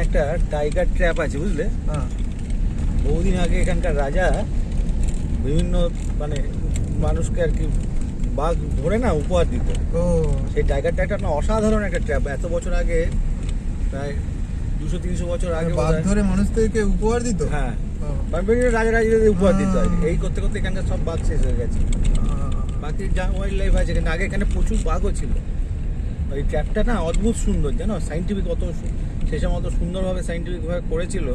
একটা tiger trap আছে বুঝলে? হ্যাঁ। বহুদিন আগে এখানকার রাজা বিভিন্ন মানে মানুষকে আর কি বাঘ ধরে না উপহার দিত। ও। সেই টাইগার ট্র্যাপটা না অসাধারণ একটা ট্র্যাপ এত বছর আগে প্রায় দুশো তিনশো বছর আগে বাঘ ধরে মানুষদেরকে উপহার দিত? হ্যাঁ। বিভিন্ন রাজা রাজাদের উপহার দিত আর কি। এই করতে করতে এখানকার সব বাঘ শেষ হয়ে গেছে। আহ, বাকি যা ওয়াইল্ড লাইফ আছে কিন্তু আগে এখানে প্রচুর বাঘও ছিল। ওই ক্যাবটা না অদ্ভুত সুন্দর, জানো? সাইন্টিফিক অত সেই সে সময় অত সুন্দরভাবে সাইন্টিফিকভাবে করেছিল।